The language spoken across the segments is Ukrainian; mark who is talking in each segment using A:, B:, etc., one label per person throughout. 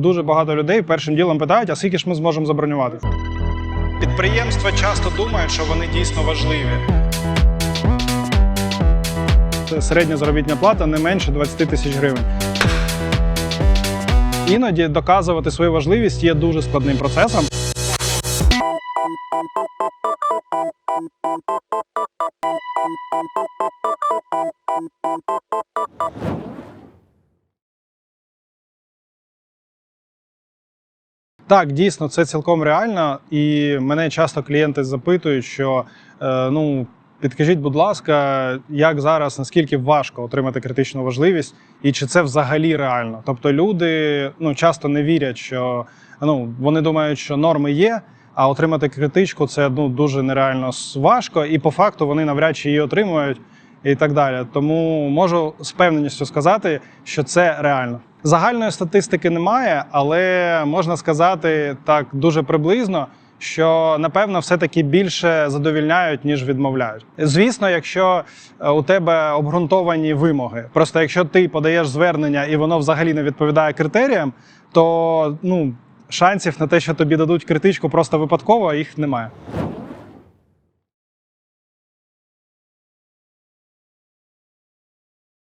A: Дуже багато людей першим ділом питають, а скільки ж ми зможемо забронювати. Підприємства часто думають, що вони дійсно важливі. Це Середня заробітна плата не менше 20 тисяч гривень. Іноді доказувати свою важливість є дуже складним процесом. Так, дійсно, це цілком реально, і мене часто клієнти запитують, що е, ну підкажіть, будь ласка, як зараз наскільки важко отримати критичну важливість, і чи це взагалі реально? Тобто люди ну часто не вірять, що ну вони думають, що норми є. А отримати критичку це ну дуже нереально важко, і по факту вони навряд чи її отримують і так далі. Тому можу з певненістю сказати, що це реально. Загальної статистики немає, але можна сказати так дуже приблизно. Що напевно все-таки більше задовільняють ніж відмовляють. Звісно, якщо е, у тебе обґрунтовані вимоги, просто якщо ти подаєш звернення і воно взагалі не відповідає критеріям, то ну шансів на те, що тобі дадуть критичку просто випадково, їх немає.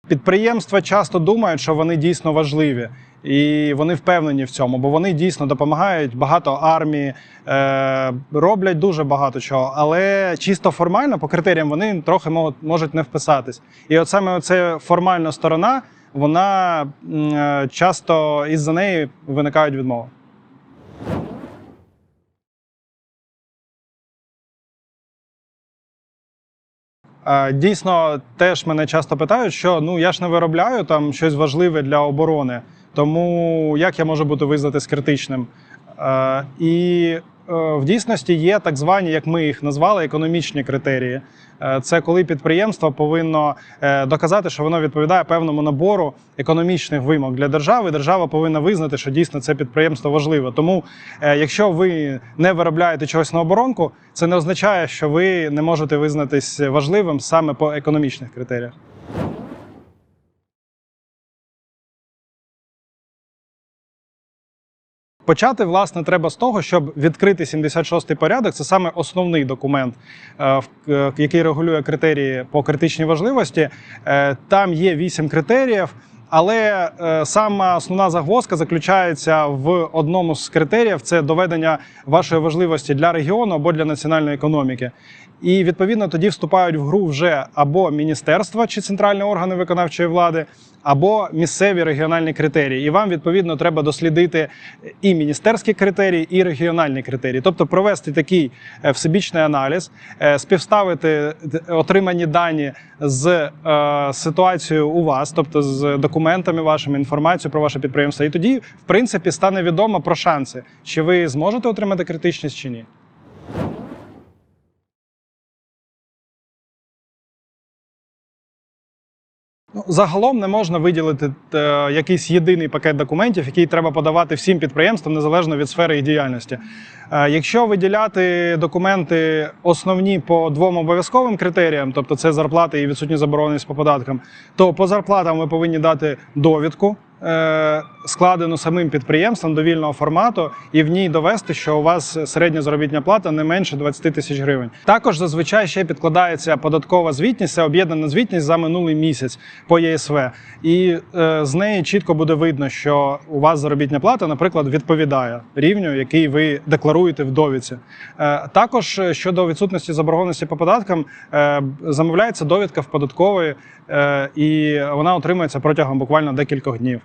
A: Підприємства часто думають, що вони дійсно важливі, і вони впевнені в цьому, бо вони дійсно допомагають багато армії, е, роблять дуже багато чого. Але чисто формально, по критеріям, вони трохи мо- можуть не вписатись. І от саме ця формальна сторона, вона е, часто із-за неї виникають відмови. Дійсно, теж мене часто питають, що ну я ж не виробляю там щось важливе для оборони, тому як я можу бути визнати з критичним? І е, в дійсності є так звані, як ми їх назвали, економічні критерії. Е, Це коли підприємство повинно е, доказати, що воно відповідає певному набору економічних вимог для держави. Держава повинна визнати, що дійсно це підприємство важливе. Тому, е, якщо ви не виробляєте чогось на оборонку, це не означає, що ви не можете визнатись важливим саме по економічних критеріях. Почати власне треба з того, щоб відкрити 76-й порядок. Це саме основний документ, е, е, який регулює критерії по критичній важливості. Е, Там є вісім критеріїв. Але сама основна загвоздка заключається в одному з критеріїв: це доведення вашої важливості для регіону або для національної економіки. І відповідно тоді вступають в гру вже або міністерства чи центральні органи виконавчої влади, або місцеві регіональні критерії. І вам відповідно треба дослідити і міністерські критерії, і регіональні критерії, тобто провести такий е, всебічний аналіз, е, співставити отримані дані з е, ситуацією у вас, тобто з документами вашими, інформацією про ваше підприємство. І тоді, в принципі, стане відомо про шанси, чи ви зможете отримати критичність чи ні. Загалом не можна виділити е, якийсь єдиний пакет документів, який треба подавати всім підприємствам незалежно від сфери їх діяльності. Е, якщо виділяти документи основні по двом обов'язковим критеріям, тобто це зарплати і відсутні забороненість по податкам, то по зарплатам ми повинні дати довідку. Е, Складену самим підприємством довільного формату, і в ній довести, що у вас середня заробітна плата не менше 20 тисяч гривень. Також зазвичай ще підкладається податкова звітність, це об'єднана звітність за минулий місяць по ЄСВ. І е, з неї чітко буде видно, що у вас заробітна плата, наприклад, відповідає рівню, який ви декларуєте в довідці. Е, також е, щодо відсутності заборгованості по податкам, е, замовляється довідка в податкової, е, і вона отримується протягом буквально декількох днів.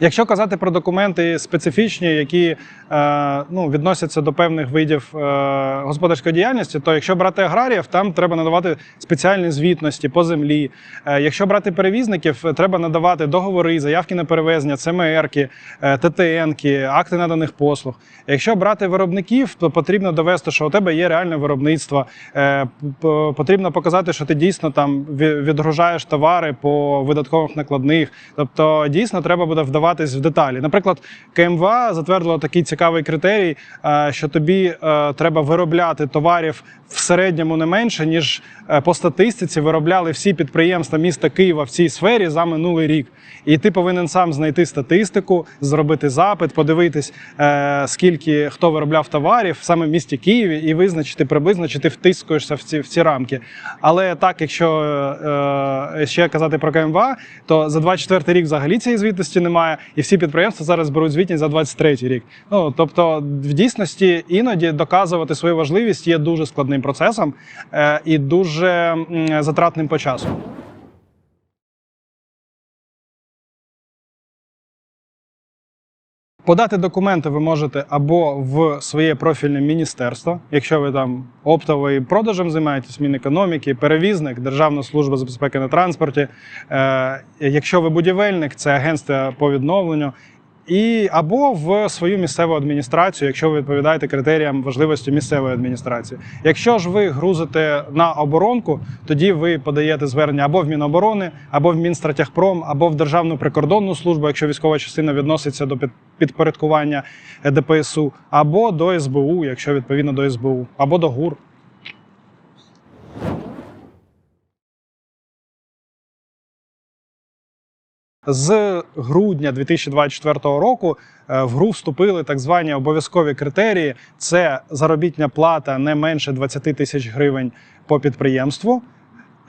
A: Якщо казати про документи специфічні, які е, ну, відносяться до певних видів е, господарської діяльності, то якщо брати аграріїв, там треба надавати спеціальні звітності по землі. Е, якщо брати перевізників, треба надавати договори, заявки на перевезення, ЦМРки, е, ТТНки, акти наданих послуг. Якщо брати виробників, то потрібно довести, що у тебе є реальне виробництво. Е, Потрібно показати, що ти дійсно там відгружаєш товари по видаткових накладних. Тобто, дійсно треба буде вдавати вдаватись в деталі. Наприклад, КМВА затвердило такий цікавий критерій, е, що тобі е, треба виробляти товарів в середньому не менше, ніж е, по статистиці виробляли всі підприємства міста Києва в цій сфері за минулий рік. І ти повинен сам знайти статистику, зробити запит, подивитись, скільки хто виробляв товарів саме в місті Києві, і визначити приблизно, чи ти втискуєшся в ці, в ці рамки. Але так, якщо ще казати про КМВА, то за 24 рік взагалі цієї звітності немає, і всі підприємства зараз беруть звітність за 23 рік. Ну тобто, в дійсності іноді доказувати свою важливість є дуже складним процесом е, і дуже затратним по часу. Подати документи ви можете або в своє профільне міністерство, якщо ви там оптовий продажем займаєтесь, Мінекономіки, перевізник, Державна служба з безпеки на транспорті. Е, якщо ви будівельник, це агентство по відновленню. І або в свою місцеву адміністрацію, якщо ви відповідаєте критеріям важливості місцевої адміністрації. Якщо ж ви грузите на оборонку, тоді ви подаєте звернення або в Міноборони, або в Мінстратягпром, або в Державну прикордонну службу, якщо військова частина відноситься до під- підпорядкування е, ДПСУ, або до СБУ, якщо відповідно до СБУ, або до ГУР. З грудня 2024 року е, в гру вступили так звані обов'язкові критерії: це заробітня плата не менше 20 тисяч гривень по підприємству.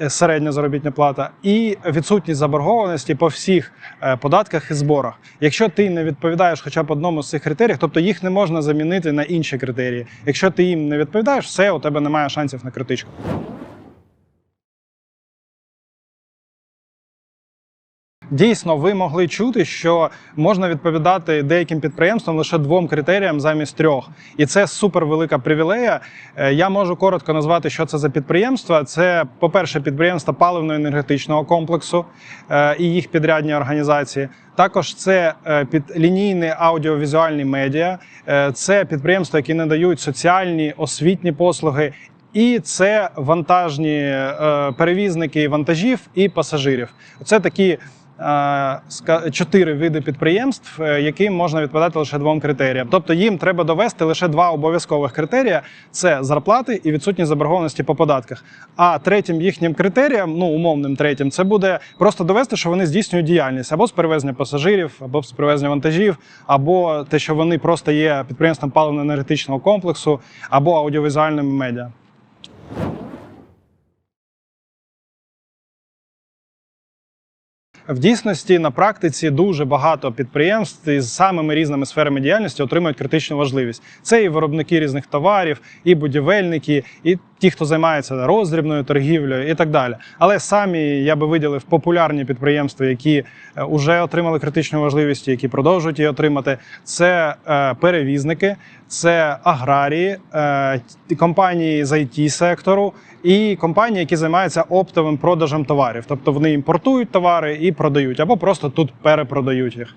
A: е, Середня заробітня плата і відсутність заборгованості по всіх е, податках і зборах. Якщо ти не відповідаєш хоча б одному з цих критеріїв, тобто їх не можна замінити на інші критерії. Якщо ти їм не відповідаєш, все у тебе немає шансів на критичку. Дійсно, ви могли чути, що можна відповідати деяким підприємствам лише двом критеріям замість трьох, і це супервелика привілея. Е, Я можу коротко назвати, що це за підприємства. Це, по-перше, підприємства паливно-енергетичного комплексу е, і їх підрядні організації. Також це е, під лінійні аудіовізуальні медіа, це підприємства, які надають соціальні освітні послуги. І це вантажні перевізники вантажів і пасажирів. Це такі чотири види підприємств, е, яким можна відповідати лише двом критеріям. Тобто їм треба довести лише два обов'язкових критерія: це зарплати і відсутність заборгованості по податках. А третім їхнім критеріям, ну умовним третім, це буде просто довести, що вони здійснюють діяльність або з перевезення пасажирів, або з перевезення вантажів, або те, що вони просто є підприємством паливно-енергетичного комплексу, або аудіовізуальними медіа. В дійсності на практиці дуже багато підприємств із самими різними сферами діяльності отримують критичну важливість. Це і виробники різних товарів, і будівельники, і ті, хто займається роздрібною торгівлею, і так далі. Але самі я би виділив популярні підприємства, які вже отримали критичну важливість, які продовжують її отримати. Це е, перевізники, це аграрії, е, компанії з it сектору і компанії, які займаються оптовим продажем товарів. Тобто вони імпортують товари і продають, або просто тут перепродають їх.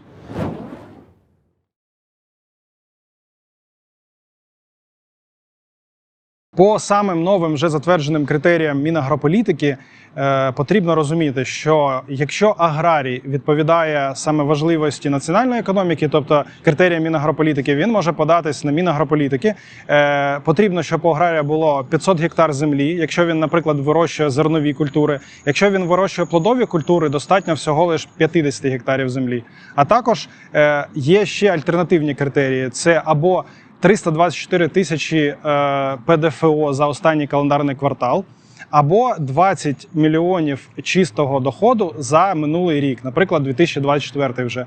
A: По самим новим вже затвердженим критеріям Мінагрополітики е, потрібно розуміти, що якщо аграрій відповідає саме важливості національної економіки, тобто критеріям Мінагрополітики, він може податись на Мінагрополітики. Е, потрібно, щоб у аграрія було 500 гектар землі. Якщо він, наприклад, вирощує зернові культури, якщо він вирощує плодові культури, достатньо всього лише 50 гектарів землі. А також е, є ще альтернативні критерії: це або 324 тисячі е, ПДФО за останній календарний квартал, або 20 мільйонів чистого доходу за минулий рік, наприклад, 2024 вже. Е,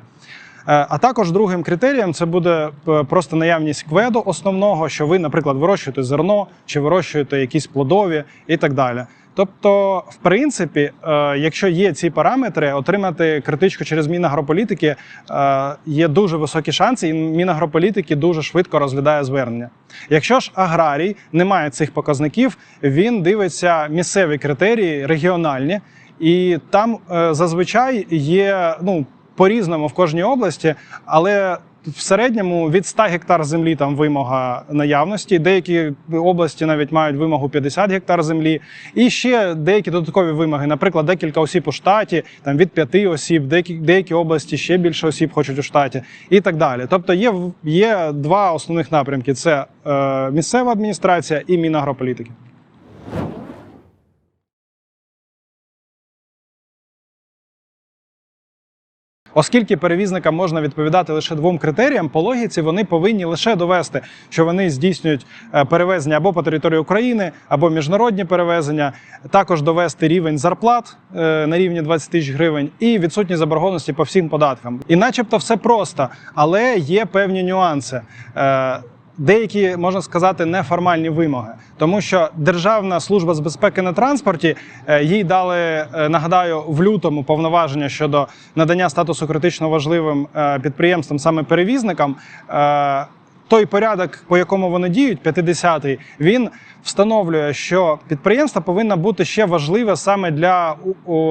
A: А також другим критерієм це буде е, просто наявність кведу основного, що ви, наприклад, вирощуєте зерно чи вирощуєте якісь плодові і так далі. Тобто, в принципі, е, якщо є ці параметри, отримати критичку через Мінагрополітики е, є дуже високі шанси, і Мінагрополітики дуже швидко розглядає звернення. Якщо ж аграрій не має цих показників, він дивиться місцеві критерії, регіональні, і там е, зазвичай є ну. По-різному в кожній області, але в середньому від 100 гектар землі там вимога наявності. Деякі області навіть мають вимогу 50 гектар землі. І ще деякі додаткові вимоги, наприклад, декілька осіб у штаті, там від 5 осіб, деякі, деякі області ще більше осіб хочуть у штаті, і так далі. Тобто є, є два основних напрямки: це е, місцева адміністрація і мінагрополітики. Оскільки перевізникам можна відповідати лише двом критеріям, по логіці вони повинні лише довести, що вони здійснюють е, перевезення або по території України, або міжнародні перевезення, також довести рівень зарплат е, на рівні 20 тисяч гривень і відсутні заборгованості по всім податкам. І, начебто, все просто, але є певні нюанси. Деякі можна сказати неформальні вимоги, тому що Державна служба з безпеки на транспорті е, їй дали, е, нагадаю, в лютому повноваження щодо надання статусу критично важливим е, підприємствам, саме перевізникам. Той порядок, по якому вони діють, 50-й, він встановлює, що підприємство повинно бути ще важливе саме для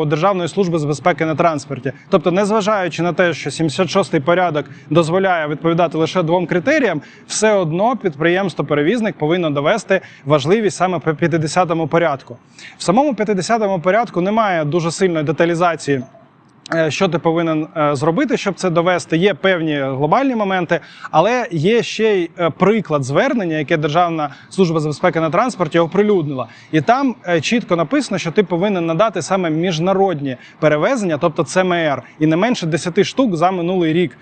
A: Державної служби з безпеки на транспорті. Тобто, незважаючи на те, що 76-й порядок дозволяє відповідати лише двом критеріям, все одно підприємство-перевізник повинно довести важливість саме по 50-му порядку. В самому 50-му порядку немає дуже сильної деталізації. Е, Що ти повинен е, зробити, щоб це довести? Є певні глобальні моменти, але є ще й е, приклад звернення, яке Державна служба з безпеки на транспорті оприлюднила. І там чітко написано, що ти повинен надати саме міжнародні перевезення, тобто ЦМР, і не менше 10 штук за минулий рік.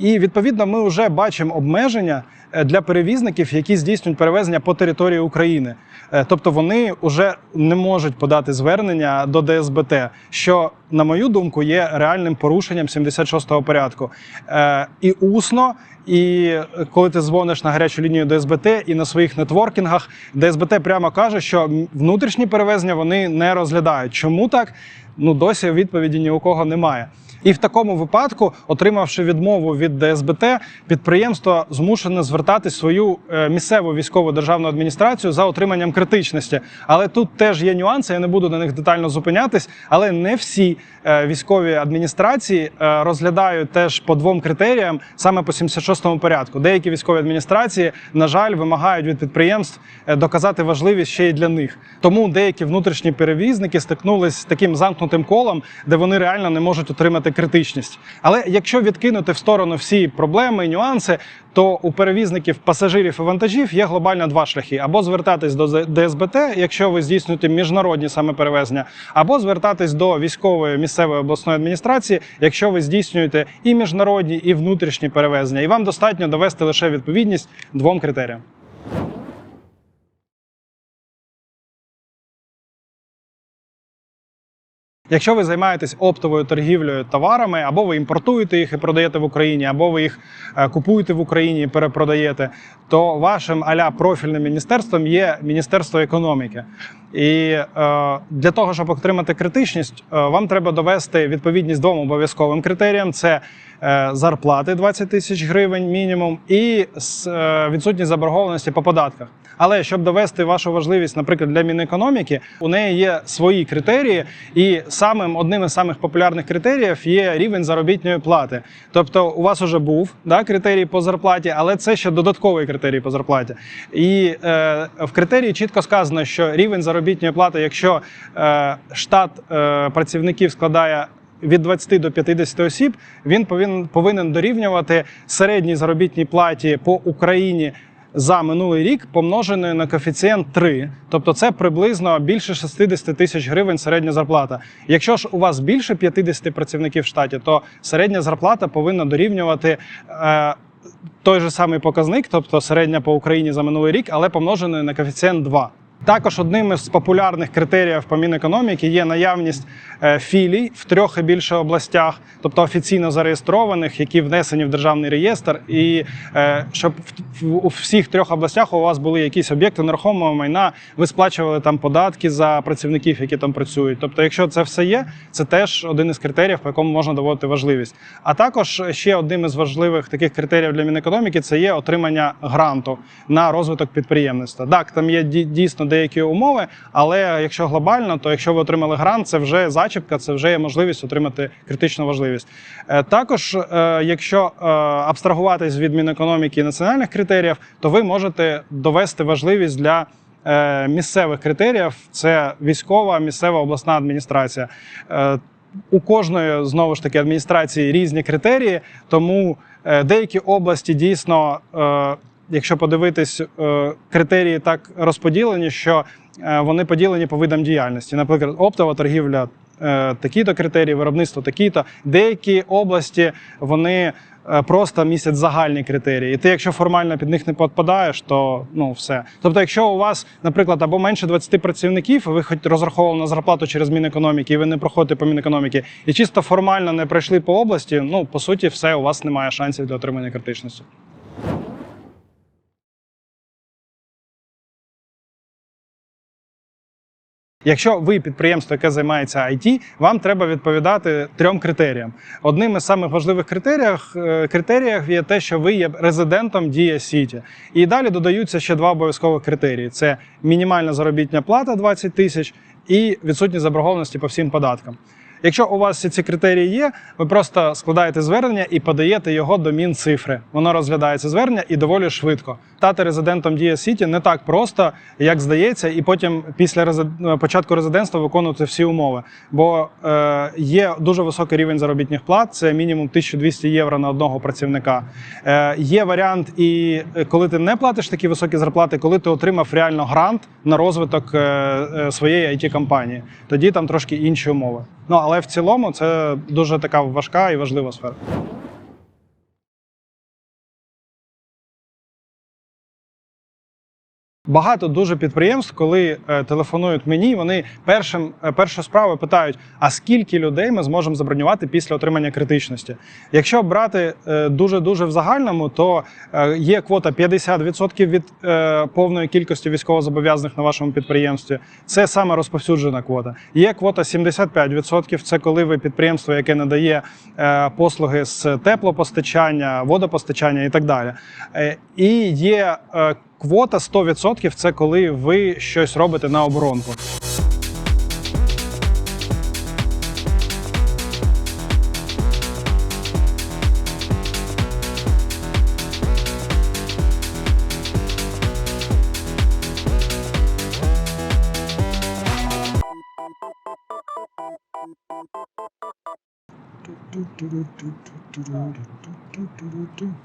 A: І відповідно ми вже бачимо обмеження е, для перевізників, які здійснюють перевезення по території України. Е, Тобто вони вже не можуть подати звернення до ДСБТ, що, на мою думку, є реальним порушенням 76-го порядку. Е, І усно, і коли ти дзвониш на гарячу лінію ДСБТ і на своїх нетворкінгах, ДСБТ прямо каже, що внутрішні перевезення вони не розглядають. Чому так? Ну досі відповіді ні у кого немає. І в такому випадку, отримавши відмову від ДСБТ, підприємство змушене звертати свою е, місцеву військову державну адміністрацію за отриманням критичності. Але тут теж є нюанси, я не буду на них детально зупинятись. Але не всі е, військові адміністрації е, розглядають теж по двом критеріям, саме по 76-му порядку. Деякі військові адміністрації, на жаль, вимагають від підприємств доказати важливість ще й для них. Тому деякі внутрішні перевізники стикнулись з таким замкнутим колом, де вони реально не можуть отримати критичність. Але якщо відкинути в сторону всі проблеми, нюанси, то у перевізників пасажирів і вантажів є глобально два шляхи: або звертатись до ДСБТ, якщо ви здійснюєте міжнародні саме перевезення, або звертатись до військової місцевої обласної адміністрації, якщо ви здійснюєте і міжнародні, і внутрішні перевезення, і вам достатньо довести лише відповідність двом критеріям. Якщо ви займаєтесь оптовою торгівлею товарами, або ви імпортуєте їх і продаєте в Україні, або ви їх е, купуєте в Україні і перепродаєте, то вашим аля профільним міністерством є Міністерство економіки. І е, для того, щоб отримати критичність, е, вам треба довести відповідність двом обов'язковим критеріям: це е, зарплати 20 тисяч гривень мінімум, і е, відсутність заборгованості по податках. Але щоб довести вашу важливість, наприклад, для Мінекономіки, у неї є свої критерії, і самим одним із самих популярних критеріїв є рівень заробітної плати. Тобто, у вас вже був да, критерій по зарплаті, але це ще додатковий критерій по зарплаті. І е, в критерії чітко сказано, що рівень заробітної плати, якщо е, штат е, працівників складає від 20 до 50 осіб, він повинен, повинен дорівнювати середній заробітній платі по Україні за минулий рік помноженою на коефіцієнт 3. Тобто це приблизно більше 60 тисяч гривень середня зарплата. Якщо ж у вас більше 50 працівників в штаті, то середня зарплата повинна дорівнювати. Е, той же самий показник, тобто середня по Україні за минулий рік, але помноженою на коефіцієнт 2. Також одним із популярних критеріїв по Мінекономіки є наявність е, філій в трьох і більше областях, тобто офіційно зареєстрованих, які внесені в державний реєстр, і е, щоб у всіх трьох областях у вас були якісь об'єкти нерухомого майна, ви сплачували там податки за працівників, які там працюють. Тобто, якщо це все є, це теж один із критеріїв, по якому можна доводити важливість. А також ще одним із важливих таких критеріїв для Мінекономіки це є отримання гранту на розвиток підприємництва. Так, там є ді- дійсно деякі умови. Але якщо глобально, то якщо ви отримали грант, це вже зачіпка, це вже є можливість отримати критичну важливість. Е, Також, е, якщо е, абстрагуватись від Мінекономіки і національних критеріїв, то ви можете довести важливість для місцевих критеріїв: це військова, місцева обласна адміністрація. У кожної знову ж таки адміністрації різні критерії, тому деякі області дійсно, якщо подивитись, е, критерії так розподілені, що е, вони поділені по видам діяльності. Наприклад, оптова торгівля. е, Такі-то критерії, виробництво такі-то. Деякі області вони просто містять загальні критерії. І ти, якщо формально під них не підпадаєш, то ну все. Тобто, якщо у вас, наприклад, або менше 20 працівників, ви хоч розраховували на зарплату через Мінекономіки, і ви не проходите по Мінекономіки, і чисто формально не пройшли по області, ну по суті, все, у вас немає шансів для отримання критичності. Якщо ви підприємство, яке займається IT, вам треба відповідати трьом критеріям. Одним із самих важливих критеріїв, е, критеріїв є те, що ви є резидентом Дія Сіті. І далі додаються ще два обов'язкових критерії: це мінімальна заробітня плата 20 тисяч і відсутність заборгованості по всім податкам. Якщо у вас всі ці критерії є, ви просто складаєте звернення і подаєте його до Мінцифри. Воно розглядається звернення і доволі швидко. Стати резидентом Дія Сіті не так просто, як здається, і потім після резид- початку резидентства виконувати всі умови. Бо е, є дуже високий рівень заробітних плат, це мінімум 1200 євро на одного працівника. Е, є варіант, і е, коли ти не платиш такі високі зарплати, коли ти отримав реально грант на розвиток е, е, своєї it компанії тоді там трошки інші умови. Ну але в цілому це дуже така важка і важлива сфера. Багато дуже підприємств, коли е, телефонують мені, вони першим е, першу справу питають: а скільки людей ми зможемо забронювати після отримання критичності? Якщо брати дуже дуже в загальному, то е, є квота 50% від повної кількості військовозобов'язаних на вашому підприємстві. Це саме розповсюджена квота. Є квота 75%, Це коли ви підприємство, яке надає послуги з теплопостачання, водопостачання і так далі. І є Квота 100% це коли ви щось робите на оборонку.